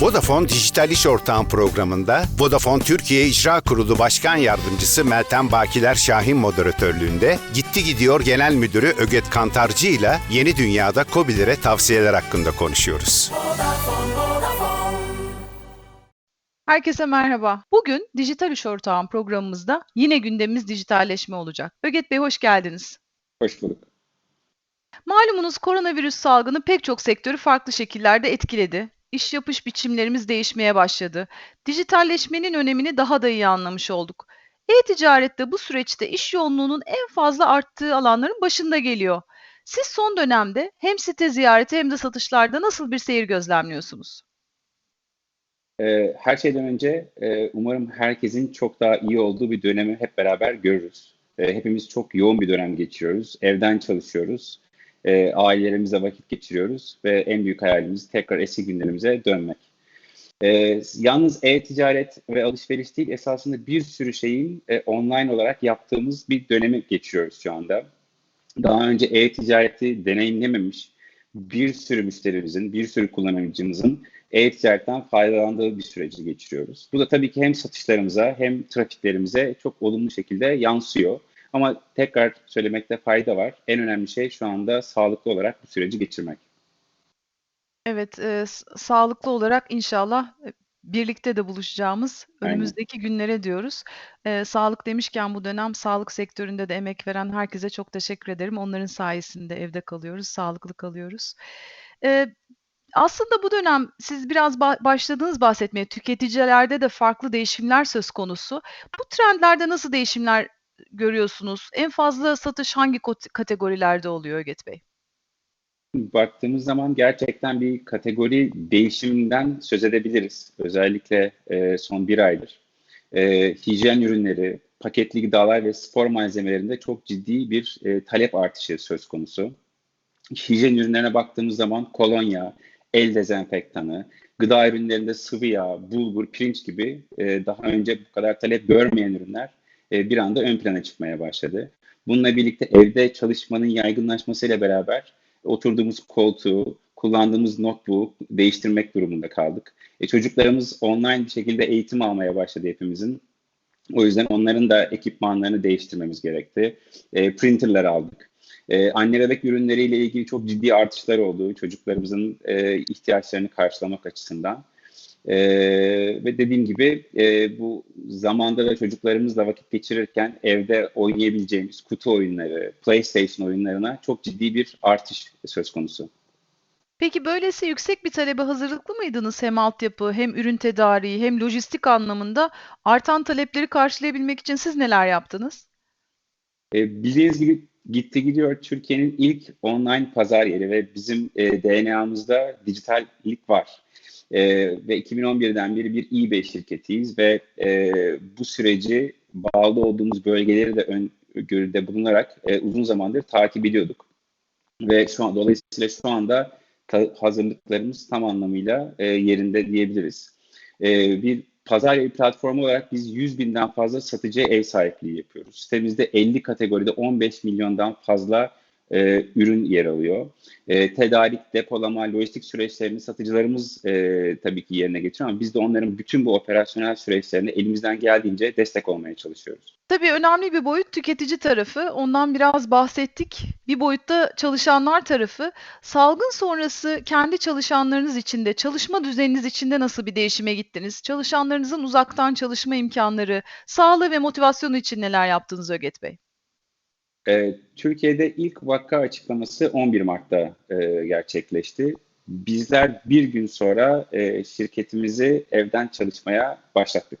Vodafone Dijital İş Ortağım programında Vodafone Türkiye İcra Kurulu Başkan Yardımcısı Meltem Bakiler Şahin moderatörlüğünde Gitti Gidiyor Genel Müdürü Öget Kantarcı ile yeni dünyada COBİ'lere tavsiyeler hakkında konuşuyoruz. Herkese merhaba. Bugün Dijital İş Ortağım programımızda yine gündemimiz dijitalleşme olacak. Öget Bey hoş geldiniz. Hoş bulduk. Malumunuz koronavirüs salgını pek çok sektörü farklı şekillerde etkiledi. İş yapış biçimlerimiz değişmeye başladı. Dijitalleşmenin önemini daha da iyi anlamış olduk. E-ticarette bu süreçte iş yoğunluğunun en fazla arttığı alanların başında geliyor. Siz son dönemde hem site ziyareti hem de satışlarda nasıl bir seyir gözlemliyorsunuz? Ee, her şeyden önce e, umarım herkesin çok daha iyi olduğu bir dönemi hep beraber görürüz. E, hepimiz çok yoğun bir dönem geçiriyoruz. Evden çalışıyoruz. E, ailelerimize vakit geçiriyoruz ve en büyük hayalimiz tekrar eski günlerimize dönmek. E, yalnız e-ticaret ve alışveriş değil esasında bir sürü şeyin e, online olarak yaptığımız bir dönemi geçiriyoruz şu anda. Daha önce e-ticareti deneyimlememiş bir sürü müşterimizin, bir sürü kullanıcımızın e-ticaretten faydalandığı bir süreci geçiriyoruz. Bu da tabii ki hem satışlarımıza hem trafiklerimize çok olumlu şekilde yansıyor. Ama tekrar söylemekte fayda var. En önemli şey şu anda sağlıklı olarak bu süreci geçirmek. Evet, s sağlıklı olarak inşallah, eee, birlikte de buluşacağımız Aynen. önümüzdeki günlere diyoruz. Eee, sağlık demişken bu dönem sağlık sektöründe de emek veren herkese çok teşekkür ederim. Onların sayesinde evde kalıyoruz, sağlıklı kalıyoruz. Eee, aslında bu dönem siz biraz ba başladınız bahsetmeye, tüketicilerde de farklı değişimler söz konusu. Bu trendlerde nasıl değişimler görüyorsunuz? En fazla satış hangi kategorilerde oluyor Öget Bey? Baktığımız zaman gerçekten bir kategori değişiminden söz edebiliriz. Özellikle e, son bir aydır. E, hijyen ürünleri, paketli gıdalar ve spor malzemelerinde çok ciddi bir e, talep artışı söz konusu. Hijyen ürünlerine baktığımız zaman kolonya, el dezenfektanı, gıda ürünlerinde sıvı yağ, bulgur, pirinç gibi e, daha önce bu kadar talep görmeyen ürünler e, bir anda ön plana çıkmaya başladı. Bununla birlikte evde çalışmanın yaygınlaşmasıyla beraber oturduğumuz koltuğu, kullandığımız notebook değiştirmek durumunda kaldık. E, çocuklarımız online bir şekilde eğitim almaya başladı hepimizin. O yüzden onların da ekipmanlarını değiştirmemiz gerekti. E, printerler aldık. E, anne bebek ürünleriyle ilgili çok ciddi artışlar oldu çocuklarımızın e, ihtiyaçlarını karşılamak açısından. E, ve dediğim gibi e, bu zamanda da çocuklarımızla vakit geçirirken evde oynayabileceğimiz kutu oyunları, PlayStation oyunlarına çok ciddi bir artış söz konusu. Peki böylesi yüksek bir talebe hazırlıklı mıydınız hem altyapı hem ürün tedariği hem lojistik anlamında artan talepleri karşılayabilmek için siz neler yaptınız? E, bildiğiniz gibi gitti gidiyor Türkiye'nin ilk online pazar yeri ve bizim e, DNA'mızda dijitallik var. E, ve 2011'den beri bir eBay şirketiyiz ve e, bu süreci bağlı olduğumuz bölgeleri de öngörüde bulunarak e, uzun zamandır takip ediyorduk. Ve şu an dolayısıyla şu anda ta, hazırlıklarımız tam anlamıyla e, yerinde diyebiliriz. E, bir pazar yeri platformu olarak biz 100 binden fazla satıcıya ev sahipliği yapıyoruz. Sitemizde 50 kategoride 15 milyondan fazla e, ürün yer alıyor. E, tedarik, depolama, lojistik süreçlerini satıcılarımız e, tabii ki yerine getiriyor ama biz de onların bütün bu operasyonel süreçlerine elimizden geldiğince destek olmaya çalışıyoruz. Tabii önemli bir boyut tüketici tarafı. Ondan biraz bahsettik. Bir boyutta çalışanlar tarafı. Salgın sonrası kendi çalışanlarınız içinde, çalışma düzeniniz içinde nasıl bir değişime gittiniz? Çalışanlarınızın uzaktan çalışma imkanları, sağlığı ve motivasyonu için neler yaptınız Öget Bey? E, Türkiye'de ilk vaka açıklaması 11 Mart'ta e, gerçekleşti. Bizler bir gün sonra e, şirketimizi evden çalışmaya başlattık.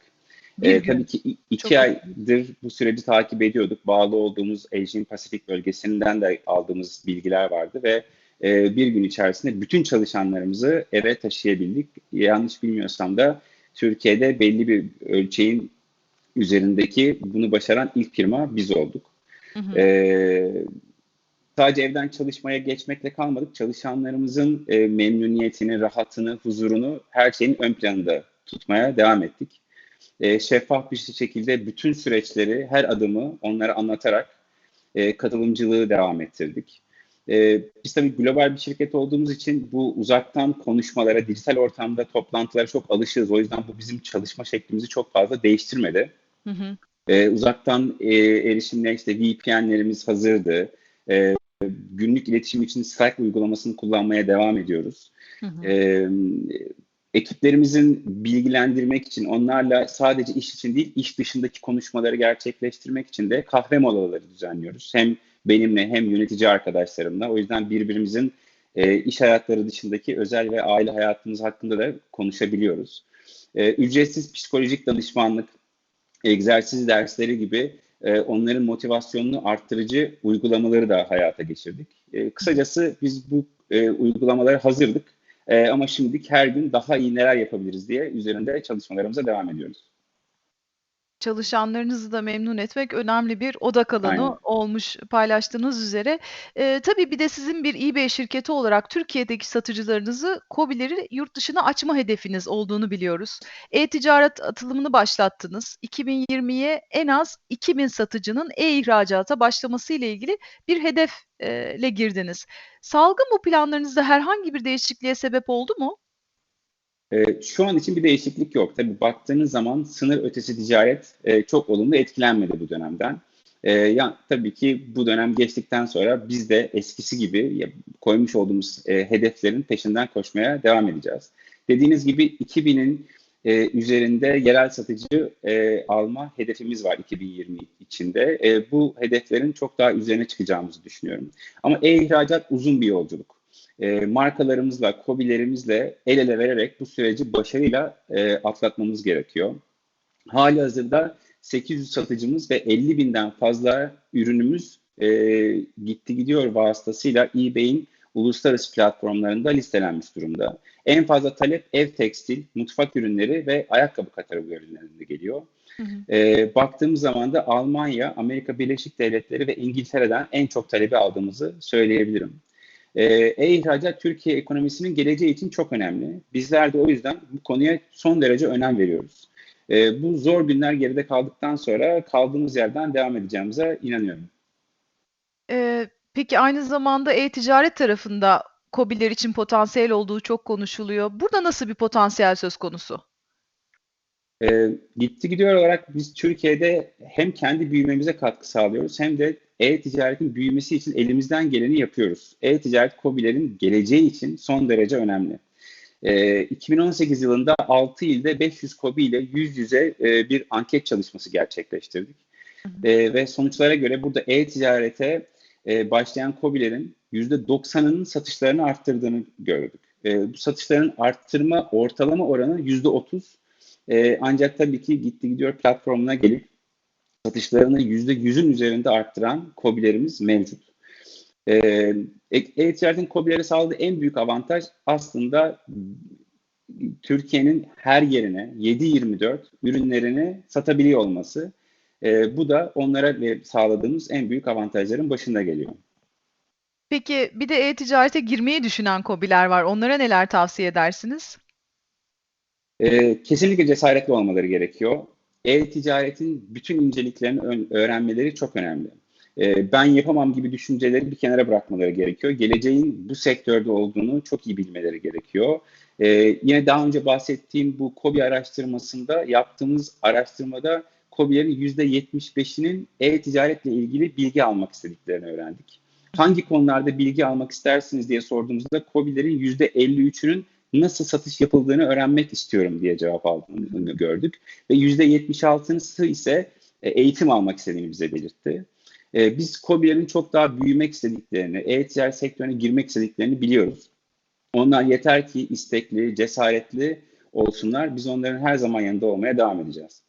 Bir E, gün. tabii ki iki Çok iyi. aydır bu süreci takip ediyorduk. Bağlı olduğumuz Asian Pasifik bölgesinden de aldığımız bilgiler vardı ve e, bir gün içerisinde bütün çalışanlarımızı eve taşıyabildik. Yanlış bilmiyorsam da Türkiye'de belli bir ölçeğin üzerindeki bunu başaran ilk firma biz olduk. Hı hı. Ee, sadece evden çalışmaya geçmekle kalmadık. Çalışanlarımızın e, memnuniyetini, rahatını, huzurunu her şeyin ön planında tutmaya devam ettik. E, şeffaf bir şekilde bütün süreçleri, her adımı onlara anlatarak e, katılımcılığı devam ettirdik. E, biz tabii global bir şirket olduğumuz için bu uzaktan konuşmalara, dijital ortamda toplantılara çok alışığız. O yüzden bu bizim çalışma şeklimizi çok fazla değiştirmedi. Hı hı. E, uzaktan e, erişimle işte VPN'lerimiz hazırdı. E, günlük iletişim için Skype uygulamasını kullanmaya devam ediyoruz. Hı hı. E, ekiplerimizin bilgilendirmek için, onlarla sadece iş için değil, iş dışındaki konuşmaları gerçekleştirmek için de kahve molaları düzenliyoruz. Hem benimle hem yönetici arkadaşlarımla. O yüzden birbirimizin e, iş hayatları dışındaki özel ve aile hayatımız hakkında da konuşabiliyoruz. E, ücretsiz psikolojik danışmanlık, egzersiz dersleri gibi e, onların motivasyonunu arttırıcı uygulamaları da hayata geçirdik. E, kısacası biz bu e, uygulamalara hazırdık e, ama şimdilik her gün daha iyi neler yapabiliriz diye üzerinde çalışmalarımıza devam ediyoruz çalışanlarınızı da memnun etmek önemli bir odak alanı Aynen. olmuş paylaştığınız üzere. Eee, tabii bir de sizin bir eBay şirketi olarak Türkiye'deki satıcılarınızı KOBİ'leri yurt dışına açma hedefiniz olduğunu biliyoruz. E-ticaret atılımını başlattınız. 2020'ye en az 2000 satıcının e-ihracata başlaması ile ilgili bir hedefle girdiniz. Salgın bu planlarınızda herhangi bir değişikliğe sebep oldu mu? E, şu an için bir değişiklik yok. Tabii baktığınız zaman sınır ötesi ticaret e, çok olumlu etkilenmedi bu dönemden. E, ya tabii ki bu dönem geçtikten sonra biz de eskisi gibi ya, koymuş olduğumuz e, hedeflerin peşinden koşmaya devam edeceğiz. Dediğiniz gibi 2000'in e, üzerinde yerel satıcı e, alma hedefimiz var 2020 içinde. E, bu hedeflerin çok daha üzerine çıkacağımızı düşünüyorum. Ama e-ihracat uzun bir yolculuk e, markalarımızla, kobilerimizle el ele vererek bu süreci başarıyla e, atlatmamız gerekiyor. Hali hazırda 800 satıcımız ve 50 binden fazla ürünümüz e, gitti gidiyor vasıtasıyla eBay'in uluslararası platformlarında listelenmiş durumda. En fazla talep ev tekstil, mutfak ürünleri ve ayakkabı kategorilerinde geliyor. Hı hı. E, baktığımız zaman da Almanya, Amerika Birleşik Devletleri ve İngiltere'den en çok talebi aldığımızı söyleyebilirim. Ee, e-ihracat Türkiye ekonomisinin geleceği için çok önemli. Bizler de o yüzden bu konuya son derece önem veriyoruz. E, bu zor günler geride kaldıktan sonra kaldığımız yerden devam edeceğimize inanıyorum. E, peki aynı zamanda e-ticaret tarafında KOBİ'ler için potansiyel olduğu çok konuşuluyor. Burada nasıl bir potansiyel söz konusu? E, gitti gidiyor olarak biz Türkiye'de hem kendi büyümemize katkı sağlıyoruz hem de e-ticaretin büyümesi için elimizden geleni yapıyoruz. E-ticaret COBİ'lerin geleceği için son derece önemli. E, 2018 yılında 6 ilde 500 COBİ ile yüz yüze e, bir anket çalışması gerçekleştirdik. E, ve sonuçlara göre burada e-ticarete e, başlayan COBİ'lerin %90'ının satışlarını arttırdığını gördük. E, bu satışların arttırma ortalama oranı %30. E, ancak tabii ki gitti gidiyor platformuna gelip satışlarını %100'ün üzerinde arttıran COBİ'lerimiz mevcut. Ee, e-ticaretin COBİ'lere sağladığı en büyük avantaj aslında Türkiye'nin her yerine 7-24 ürünlerini satabiliyor olması. E, bu da onlara sağladığımız en büyük avantajların başında geliyor. Peki bir de e-ticarete girmeyi düşünen COBİ'ler var. Onlara neler tavsiye edersiniz? E, kesinlikle cesaretli olmaları gerekiyor e-ticaretin bütün inceliklerini öğrenmeleri çok önemli. E, ben yapamam gibi düşünceleri bir kenara bırakmaları gerekiyor. Geleceğin bu sektörde olduğunu çok iyi bilmeleri gerekiyor. E, yine daha önce bahsettiğim bu KOBİ araştırmasında yaptığımız araştırmada KOBİ'lerin %75'inin e-ticaretle ilgili bilgi almak istediklerini öğrendik. Hangi konularda bilgi almak istersiniz diye sorduğumuzda KOBİ'lerin %53'ünün nasıl satış yapıldığını öğrenmek istiyorum diye cevap aldığını gördük. Ve %76'sı ise e, eğitim almak istediğini bize belirtti. E, biz COBİ'lerin çok daha büyümek istediklerini, e-ticaret sektörüne girmek istediklerini biliyoruz. Onlar yeter ki istekli, cesaretli olsunlar. Biz onların her zaman yanında olmaya devam edeceğiz.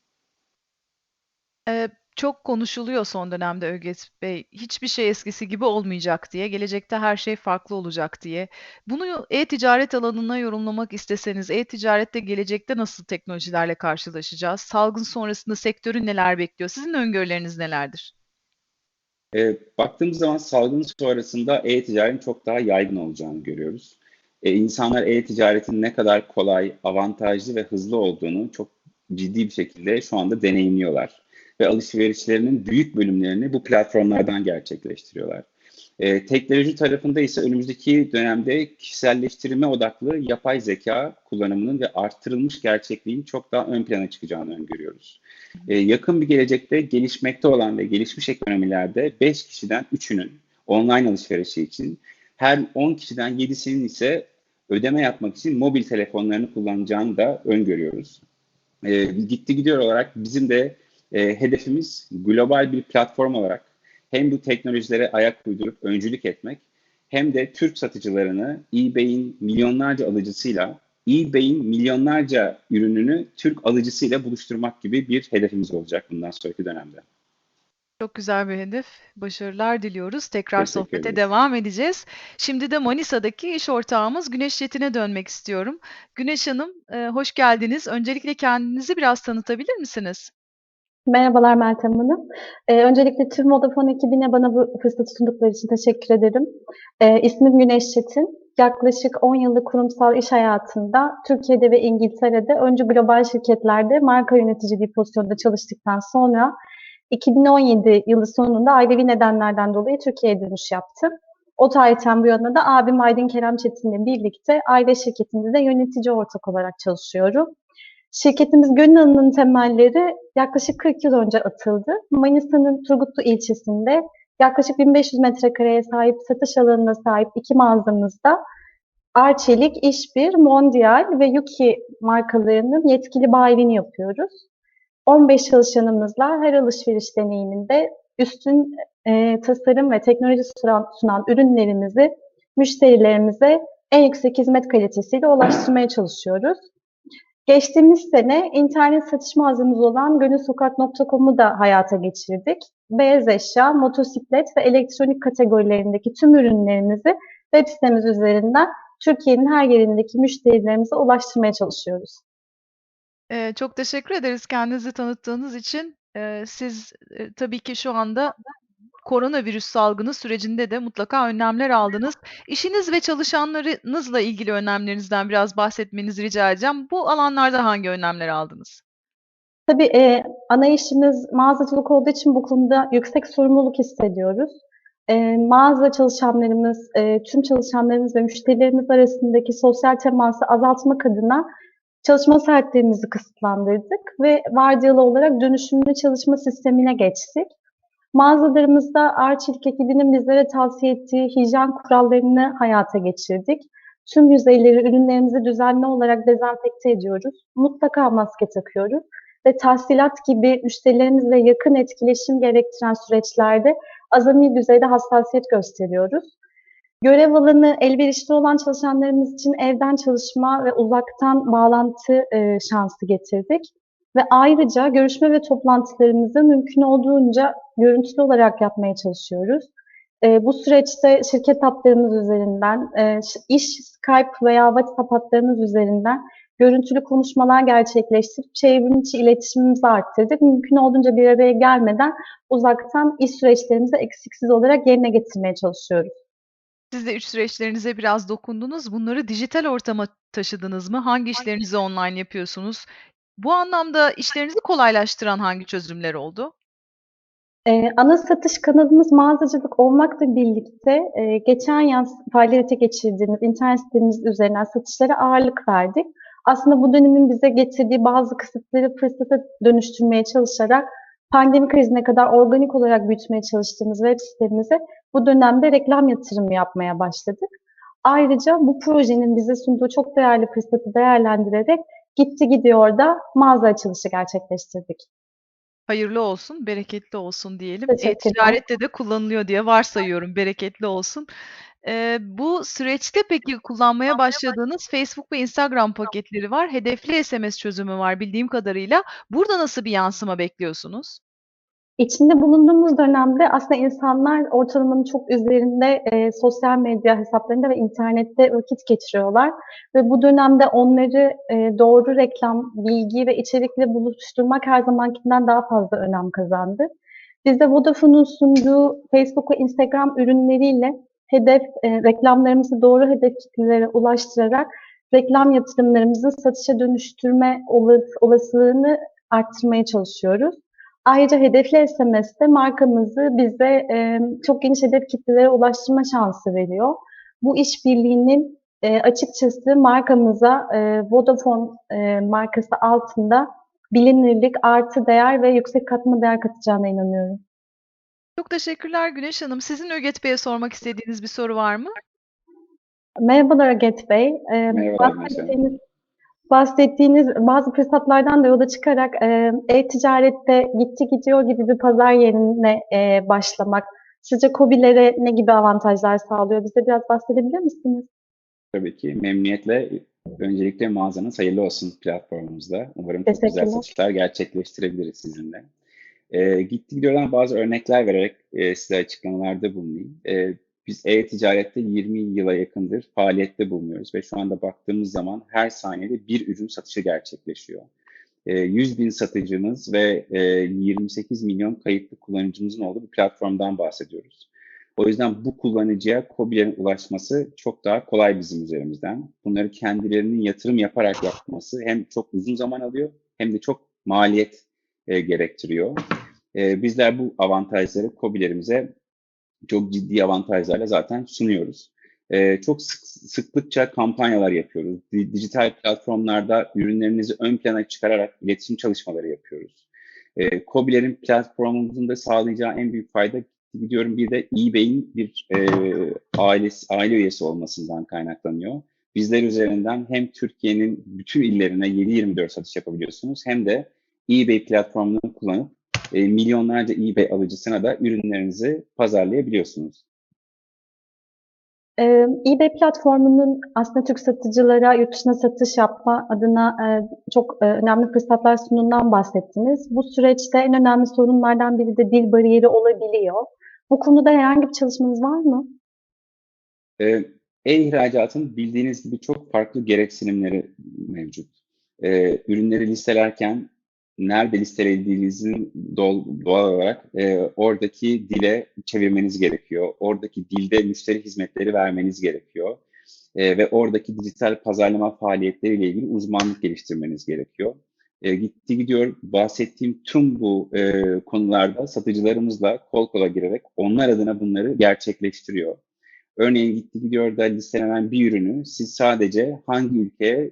Ee, çok konuşuluyor son dönemde Öget Bey. Hiçbir şey eskisi gibi olmayacak diye, gelecekte her şey farklı olacak diye. Bunu e-ticaret alanına yorumlamak isteseniz, e-ticarette gelecekte nasıl teknolojilerle karşılaşacağız? Salgın sonrasında sektörü neler bekliyor? Sizin öngörüleriniz nelerdir? E, baktığımız zaman salgın sonrasında e-ticaretin çok daha yaygın olacağını görüyoruz. E, insanlar e-ticaretin ne kadar kolay, avantajlı ve hızlı olduğunu çok ciddi bir şekilde şu anda deneyimliyorlar ve alışverişlerinin büyük bölümlerini bu platformlardan gerçekleştiriyorlar. E, teknoloji tarafında ise önümüzdeki dönemde kişiselleştirme odaklı yapay zeka kullanımının ve arttırılmış gerçekliğin çok daha ön plana çıkacağını öngörüyoruz. E, yakın bir gelecekte gelişmekte olan ve gelişmiş ekonomilerde 5 kişiden 3'ünün online alışverişi için her 10 kişiden 7'sinin ise ödeme yapmak için mobil telefonlarını kullanacağını da öngörüyoruz. E, gitti gidiyor olarak bizim de e, hedefimiz global bir platform olarak hem bu teknolojilere ayak uydurup öncülük etmek hem de Türk satıcılarını eBay'in milyonlarca alıcısıyla eBay'in milyonlarca ürününü Türk alıcısıyla buluşturmak gibi bir hedefimiz olacak bundan sonraki dönemde. Çok güzel bir hedef. Başarılar diliyoruz. Tekrar Teşekkür sohbete ederiz. devam edeceğiz. Şimdi de Manisa'daki iş ortağımız Güneş Çetin'e dönmek istiyorum. Güneş Hanım, e, hoş geldiniz. Öncelikle kendinizi biraz tanıtabilir misiniz? Merhabalar Meltem Hanım. Ee, öncelikle tüm Vodafone ekibine bana bu fırsatı sundukları için teşekkür ederim. Ee, ismim Güneş Çetin. Yaklaşık 10 yıllık kurumsal iş hayatında Türkiye'de ve İngiltere'de önce global şirketlerde marka yöneticiliği pozisyonunda çalıştıktan sonra 2017 yılı sonunda ailevi nedenlerden dolayı Türkiye'ye dönüş yaptım. O tarihten bu yana da abim Aydın Kerem Çetin'le birlikte aile şirketinde de yönetici ortak olarak çalışıyorum. Şirketimiz Gönül temelleri yaklaşık 40 yıl önce atıldı. Manisa'nın Turgutlu ilçesinde yaklaşık 1500 metrekareye sahip satış alanına sahip iki mağazamızda Arçelik, İşbir, Mondial ve Yuki markalarının yetkili bayiliğini yapıyoruz. 15 çalışanımızla her alışveriş deneyiminde üstün e, tasarım ve teknoloji sunan, sunan ürünlerimizi müşterilerimize en yüksek hizmet kalitesiyle ulaştırmaya çalışıyoruz. Geçtiğimiz sene internet satış mağazamız olan gönülsokak.com'u da hayata geçirdik. Beyaz eşya, motosiklet ve elektronik kategorilerindeki tüm ürünlerimizi web sitemiz üzerinden Türkiye'nin her yerindeki müşterilerimize ulaştırmaya çalışıyoruz. E, çok teşekkür ederiz kendinizi tanıttığınız için. E, siz e, tabii ki şu anda koronavirüs salgını sürecinde de mutlaka önlemler aldınız. İşiniz ve çalışanlarınızla ilgili önlemlerinizden biraz bahsetmenizi rica edeceğim. Bu alanlarda hangi önlemler aldınız? Tabii e, ana işimiz mağazacılık olduğu için bu konuda yüksek sorumluluk hissediyoruz. E, mağaza çalışanlarımız, e, tüm çalışanlarımız ve müşterilerimiz arasındaki sosyal teması azaltmak adına çalışma saatlerimizi kısıtlandırdık ve vardiyalı olarak dönüşümlü çalışma sistemine geçtik. Mağazalarımızda Arçelik ekibinin bizlere tavsiye ettiği hijyen kurallarını hayata geçirdik. Tüm yüzeyleri ürünlerimizi düzenli olarak dezenfekte ediyoruz. Mutlaka maske takıyoruz ve tahsilat gibi müşterilerimizle yakın etkileşim gerektiren süreçlerde azami düzeyde hassasiyet gösteriyoruz. Görev alanı elverişli olan çalışanlarımız için evden çalışma ve uzaktan bağlantı e, şansı getirdik. Ve ayrıca görüşme ve toplantılarımızı mümkün olduğunca görüntülü olarak yapmaya çalışıyoruz. E, bu süreçte şirket hatlarımız üzerinden, e, iş Skype veya WhatsApp hatlarımız üzerinden görüntülü konuşmalar gerçekleştirip çevrim içi iletişimimizi arttırdık. Mümkün olduğunca bir araya gelmeden uzaktan iş süreçlerimizi eksiksiz olarak yerine getirmeye çalışıyoruz. Siz de iş süreçlerinize biraz dokundunuz. Bunları dijital ortama taşıdınız mı? Hangi işlerinizi online yapıyorsunuz? Bu anlamda işlerinizi kolaylaştıran hangi çözümler oldu? Ee, ana satış kanalımız mağazacılık olmakla birlikte e, geçen yaz faaliyete geçirdiğimiz internet sitemiz üzerinden satışlara ağırlık verdik. Aslında bu dönemin bize getirdiği bazı kısıtları fırsata dönüştürmeye çalışarak pandemi krizine kadar organik olarak büyütmeye çalıştığımız web sitemize bu dönemde reklam yatırımı yapmaya başladık. Ayrıca bu projenin bize sunduğu çok değerli fırsatı değerlendirerek gitti gidiyor da mağaza açılışı gerçekleştirdik. Hayırlı olsun, bereketli olsun diyelim. E-ticarette de kullanılıyor diye varsayıyorum. Bereketli olsun. Eee, bu süreçte peki kullanmaya başladığınız Facebook ve Instagram paketleri var. Hedefli SMS çözümü var bildiğim kadarıyla. Burada nasıl bir yansıma bekliyorsunuz? İçinde bulunduğumuz dönemde aslında insanlar ortalamanın çok üzerinde e, sosyal medya hesaplarında ve internette vakit geçiriyorlar. Ve bu dönemde onları e, doğru reklam, bilgi ve içerikle buluşturmak her zamankinden daha fazla önem kazandı. Biz de Vodafone'un sunduğu Facebook ve Instagram ürünleriyle hedef e, reklamlarımızı doğru hedef kitlelere ulaştırarak reklam yatırımlarımızı satışa dönüştürme olas- olasılığını arttırmaya çalışıyoruz. Ayrıca hedefli SMS de markamızı bize e, çok geniş hedef kitlelere ulaştırma şansı veriyor. Bu işbirliğinin e, açıkçası markamıza e, Vodafone e, markası altında bilinirlik, artı değer ve yüksek katma değer katacağına inanıyorum. Çok teşekkürler Güneş Hanım. Sizin Öget Bey'e sormak istediğiniz bir soru var mı? Merhabalar Öget Bey. E, Hanım. bahsettiğiniz, bahsettiğiniz bazı fırsatlardan da yola çıkarak e, e-ticarette gitti gidiyor gibi bir pazar yerine e, başlamak sizce KOBİ'lere ne gibi avantajlar sağlıyor? Bize biraz bahsedebilir misiniz? Tabii ki memnuniyetle öncelikle mağazanız hayırlı olsun platformumuzda. Umarım çok güzel satışlar gerçekleştirebiliriz sizinle. Ee, gitti gidiyordan bazı örnekler vererek e, size açıklamalarda bulunayım. Ee, biz e-ticarette 20 yıla yakındır faaliyette bulunuyoruz ve şu anda baktığımız zaman her saniyede bir ürün satışı gerçekleşiyor. Ee, 100 bin satıcımız ve e, 28 milyon kayıtlı kullanıcımızın olduğu bir platformdan bahsediyoruz. O yüzden bu kullanıcıya KOBİ'lerin ulaşması çok daha kolay bizim üzerimizden. Bunları kendilerinin yatırım yaparak yapması hem çok uzun zaman alıyor hem de çok maliyet e, gerektiriyor. E, bizler bu avantajları KOBİ'lerimize çok ciddi avantajlarla zaten sunuyoruz. E, çok sık, sıklıkça kampanyalar yapıyoruz. Di- Dijital platformlarda ürünlerinizi ön plana çıkararak iletişim çalışmaları yapıyoruz. E, KOBİ'lerin platformumuzun da sağlayacağı en büyük fayda gidiyorum bir de eBay'in bir e, ailesi, aile üyesi olmasından kaynaklanıyor. Bizler üzerinden hem Türkiye'nin bütün illerine 7-24 satış yapabiliyorsunuz hem de eBay platformunu kullanıp e, milyonlarca eBay alıcısına da ürünlerinizi pazarlayabiliyorsunuz. Ee, eBay platformunun aslında Türk satıcılara yurt dışına satış yapma adına e, çok e, önemli fırsatlar sunduğundan bahsettiniz. Bu süreçte en önemli sorunlardan biri de dil bariyeri olabiliyor. Bu konuda herhangi bir çalışmanız var mı? E, e-ihracatın bildiğiniz gibi çok farklı gereksinimleri mevcut. E, ürünleri listelerken nerede listelediğinizin doğal, olarak e, oradaki dile çevirmeniz gerekiyor. Oradaki dilde müşteri hizmetleri vermeniz gerekiyor. E, ve oradaki dijital pazarlama faaliyetleriyle ilgili uzmanlık geliştirmeniz gerekiyor. E, gitti gidiyor bahsettiğim tüm bu e, konularda satıcılarımızla kol kola girerek onlar adına bunları gerçekleştiriyor. Örneğin gitti gidiyor da listelenen bir ürünü siz sadece hangi ülkeye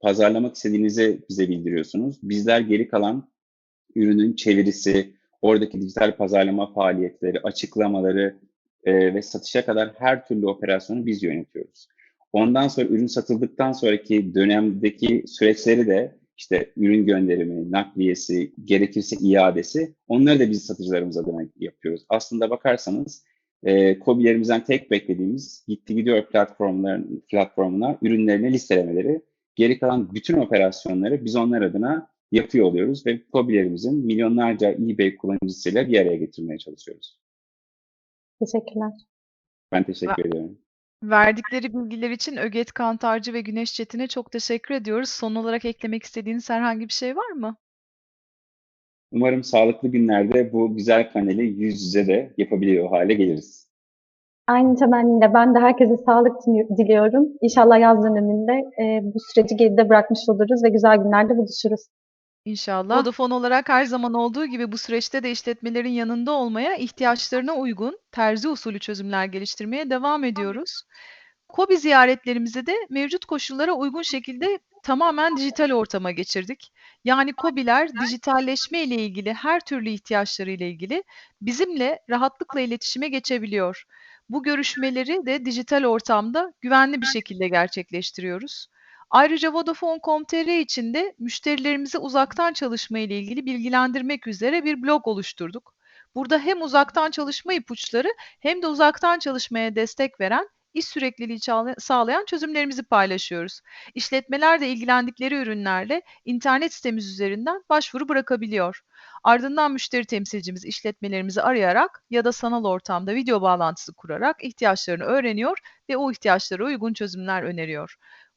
pazarlamak istediğinizi bize bildiriyorsunuz. Bizler geri kalan ürünün çevirisi, oradaki dijital pazarlama faaliyetleri, açıklamaları e, ve satışa kadar her türlü operasyonu biz yönetiyoruz. Ondan sonra ürün satıldıktan sonraki dönemdeki süreçleri de işte ürün gönderimi, nakliyesi, gerekirse iadesi onları da biz satıcılarımız adına yapıyoruz. Aslında bakarsanız e, KOBİ'lerimizden tek beklediğimiz gitti gidiyor platformların platformuna ürünlerini listelemeleri. Geri kalan bütün operasyonları biz onlar adına yapıyor oluyoruz ve KOBİ'lerimizin milyonlarca eBay kullanıcısıyla bir araya getirmeye çalışıyoruz. Teşekkürler. Ben teşekkür ediyorum. Verdikleri bilgiler için Öget Kantarcı ve Güneş Çetin'e çok teşekkür ediyoruz. Son olarak eklemek istediğiniz herhangi bir şey var mı? Umarım sağlıklı günlerde bu güzel paneli yüz yüze de yapabiliyor hale geliriz. Aynı temenniyle ben de herkese sağlık dili- diliyorum. İnşallah yaz döneminde e, bu süreci geride bırakmış oluruz ve güzel günlerde buluşuruz. İnşallah. Vodafone olarak her zaman olduğu gibi bu süreçte de işletmelerin yanında olmaya, ihtiyaçlarına uygun terzi usulü çözümler geliştirmeye devam ediyoruz. KOBİ ziyaretlerimizi de mevcut koşullara uygun şekilde tamamen dijital ortama geçirdik. Yani KOBİ'ler dijitalleşme ile ilgili her türlü ihtiyaçları ile ilgili bizimle rahatlıkla iletişime geçebiliyor. Bu görüşmeleri de dijital ortamda güvenli bir şekilde gerçekleştiriyoruz. Ayrıca Vodafone.com.tr için de müşterilerimizi uzaktan çalışma ile ilgili bilgilendirmek üzere bir blog oluşturduk. Burada hem uzaktan çalışma ipuçları hem de uzaktan çalışmaya destek veren, iş sürekliliği sağlayan çözümlerimizi paylaşıyoruz. İşletmeler de ilgilendikleri ürünlerle internet sitemiz üzerinden başvuru bırakabiliyor. Ardından müşteri temsilcimiz işletmelerimizi arayarak ya da sanal ortamda video bağlantısı kurarak ihtiyaçlarını öğreniyor ve o ihtiyaçlara uygun çözümler öneriyor.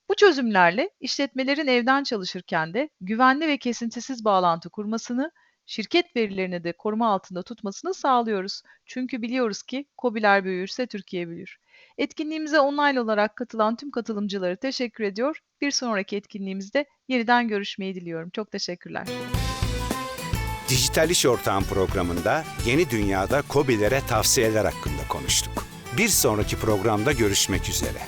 Bu çözümlerle işletmelerin evden çalışırken de güvenli ve kesintisiz bağlantı kurmasını, şirket verilerini de koruma altında tutmasını sağlıyoruz. Çünkü biliyoruz ki KOBİ'ler büyürse Türkiye büyür. Etkinliğimize online olarak katılan tüm katılımcılara teşekkür ediyor. Bir sonraki etkinliğimizde yeniden görüşmeyi diliyorum. Çok teşekkürler. Dijital İş Ortağım programında yeni dünyada KOBİ'lere tavsiyeler hakkında konuştuk. Bir sonraki programda görüşmek üzere.